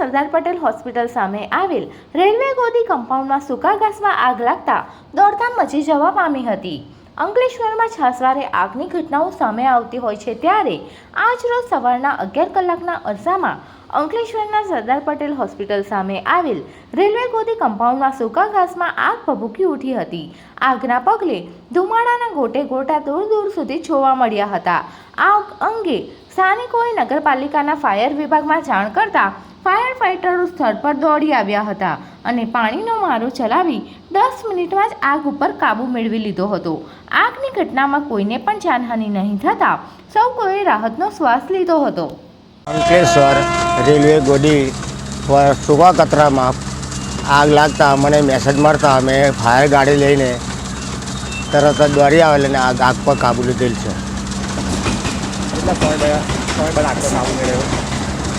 Sardar Patel hospital સામે આવેલ railway ગોદી કમ્પાઉન્ડમાં સૂકા ઘાસમાં આગ લાગતા દોડધામ મચી જવા પામી હતી. અંકલેશ્વરમાં છાસવારે આગની ઘટનાઓ સામે આવતી હોય છે ત્યારે આજ રોજ સવારના અગિયાર કલાકના અરસામાં અંકલેશ્વરના સરદાર પટેલ હોસ્પિટલ સામે આવેલ રેલવે ગોદી કમ્પાઉન્ડમાં સૂકા ઘાસમાં આગ ભભૂકી ઉઠી હતી. આગના પગલે ધુમાડાના ગોટે ગોટા દૂર દૂર સુધી જોવા મળ્યા હતા. આગ અંગે સ્થાનિકોએ નગરપાલિકાના ફાયર વિભાગમાં જાણ કરતા ફાયર ફાઇટરો સ્થળ પર દોડી આવ્યા હતા અને પાણીનો મારો ચલાવી દસ મિનિટમાં જ આગ ઉપર કાબૂ મેળવી લીધો હતો. આગની ઘટનામાં કોઈને પણ જાનહાનિ નહીં થતાં સૌ કોઈએ રાહતનો શ્વાસ લીધો હતો. અંકલેશ્વર રેલવે ગોડી પર સૂકા કતરામાં આગ લાગતા મને મેસેજ મળતા અમે ફાયર ગાડી લઈને તરત જ દોડી આવેલ અને આગ આગ પર કાબુ લીધેલ છે.